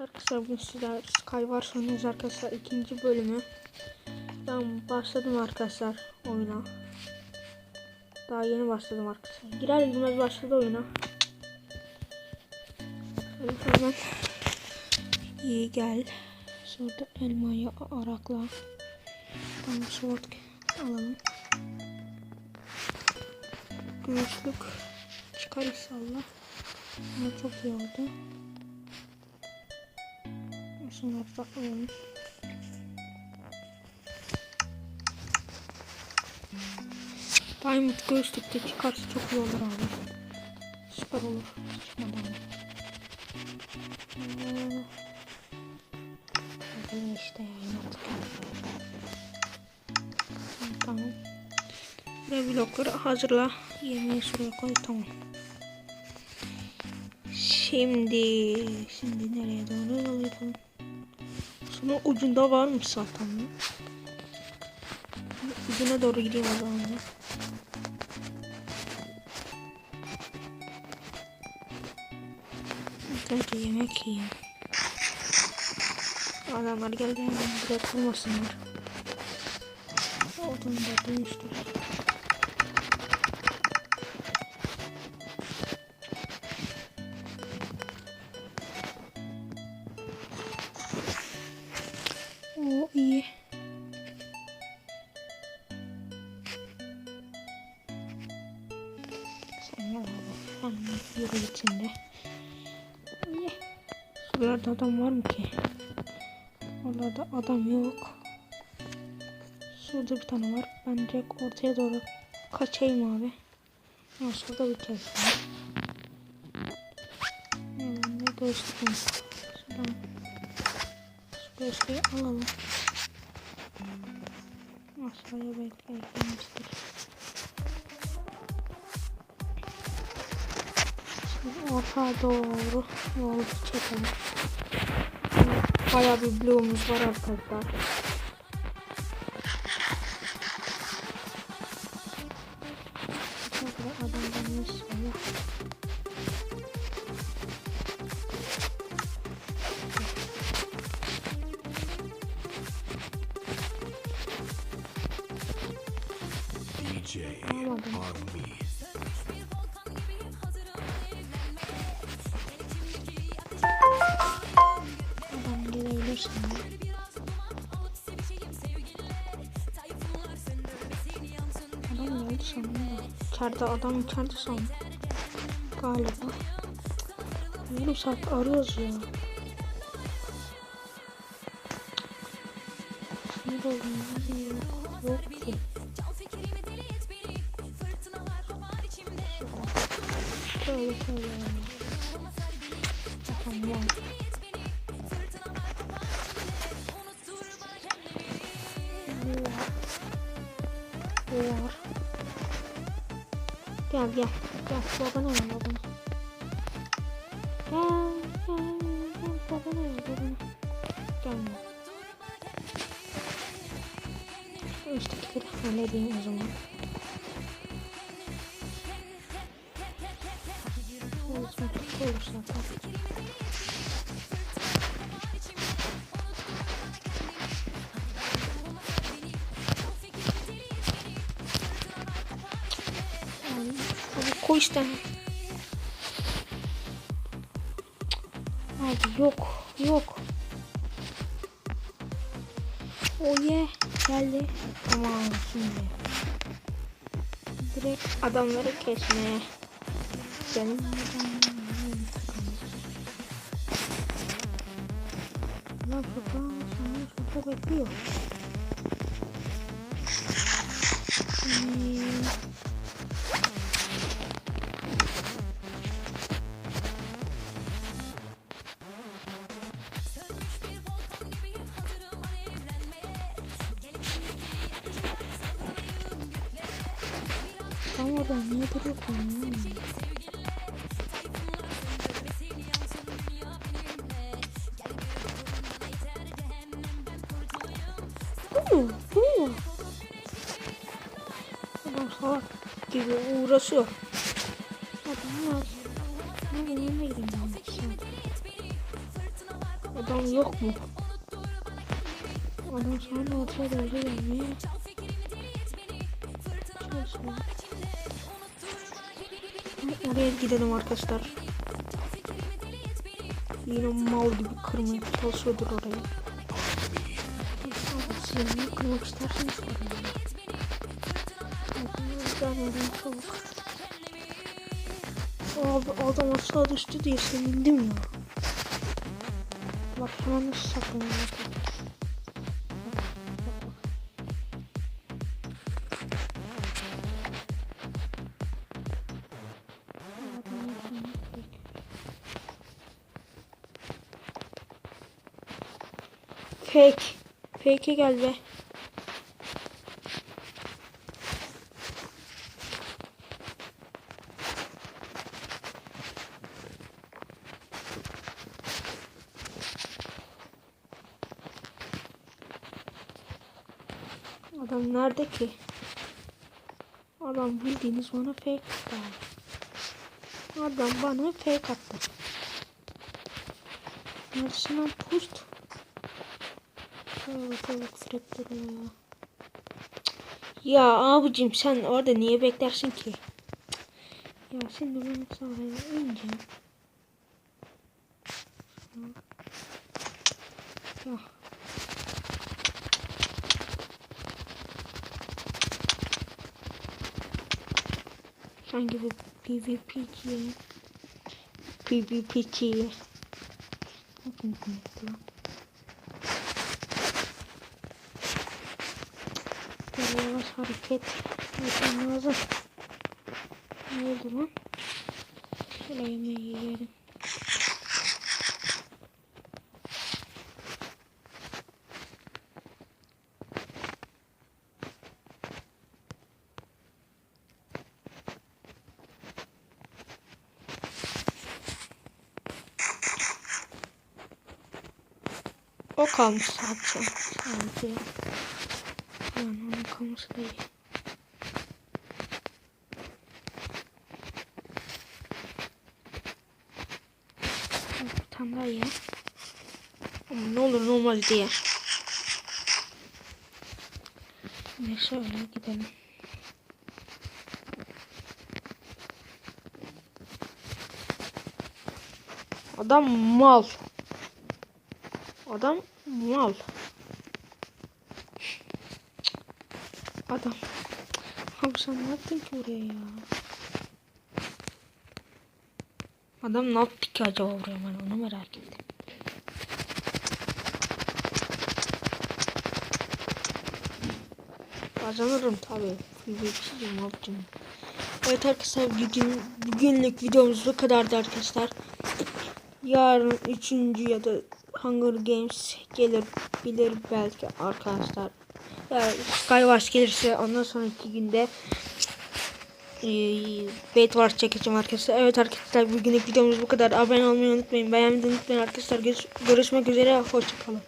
Arkadaşlar bugün sizler oynuyoruz arkadaşlar ikinci bölümü. Ben başladım arkadaşlar oyuna. Daha yeni başladım arkadaşlar. Girer girmez başladı oyuna. Şöyle hemen iyi gel. Şurada elmayı arakla. Tamam sword alalım. Gümüşlük çıkar inşallah. Ama çok iyi oldu. Şunları da alalım. Diamond göğüslükte çıkarsa çok iyi olur abi. Süper olur. Çıkmadı ama. Ee, işte yani artık. Tamam. Buraya blokları hazırla. Yemeği şuraya koy tamam. Şimdi şimdi nereye doğru yol? Şunun ucunda varmış zaten. Ucuna doğru gideyim o zaman. ya. Önce yemek yiyeyim. Adamlar geldi hemen buraya kurmasınlar. Odun da dönüştür. Yürü. İyi. Şuralarda adam var mı ki? Oralarda adam yok. Şurada bir tane var. Ben direkt ortaya doğru kaçayım abi. Ha, şurada bir kez var. Hemen de göstereyim. Şuradan şu göğsüyü alalım. Aşağıya belki ortaya doğru yol çekelim. Bayağı bir bloğumuz var arkadaşlar. Alamadım. Me. Adam. Adam geldi sandım. İçeride adam içeride sandım. Galiba. Yarım saat arıyoruz ya. Sinir oldum. Yok ki. Şöyle şöyle. Gel gel. Gel babana ver babana. Gel gel gel babana ver babana. Gelme. Şu üsttekileri halledeyim o zaman. Koy işte. Abi yok. Yok. Oye. Geldi. Tamam şimdi. Direkt adamları kesmeye. Benim Lan şurada, şurada, şurada bekliyor. Hmm. Tam orada niye duruyor konu? Bu mu? Bu mu? Adam salak gibi uğraşıyor. Adam var. Nereye yanına gideyim ben? Adam yok mu? Adam sonra ortaya doğru gelmeye çalışıyor. Oraya gidelim arkadaşlar. Yine mal gibi kırmaya çalışıyordur orayı. Siz niye kırmak isterseniz kırın. Abi adam aşağı düştü diye sevindim ya. Bak hemen saklanıyor. Fake. Fake'e gel be. Adam nerede ki? Adam bildiğiniz bana fake attı. Adam bana fake attı. Neredesin lan pust? Evet sürekli ya. Ya abicim sen orada niye beklersin ki? Ya şimdi ben sahaya ineceğim. Ya. Hangi bir PvP'ciye? PvP'ciye. Bakın komikti hareket yapmam lazım. Ne oldu lan? Şöyle yemeği yiyelim. O kalmış zaten. Sanki. Yani onun kalması değil. Bir tane daha ye. Ama ne olur normal diye. Ne şöyle gidelim. Adam mal. Adam mal. Adam. Abi sen ne yaptın ki oraya ya? Adam ne yaptı ki acaba oraya ben onu merak ettim. Kazanırım tabi. PvP'ciyim abicim. Evet arkadaşlar bugün, bugünlük videomuz bu kadardı arkadaşlar. Yarın üçüncü ya da Hunger Games gelir bilir belki arkadaşlar. Yani Skywars gelirse ondan sonraki günde e, Bedwars çekeceğim arkadaşlar. Evet arkadaşlar bugünlük videomuz bu kadar. Abone olmayı unutmayın. Beğenmeyi unutmayın arkadaşlar. Görüş- Görüşmek üzere. Hoşçakalın.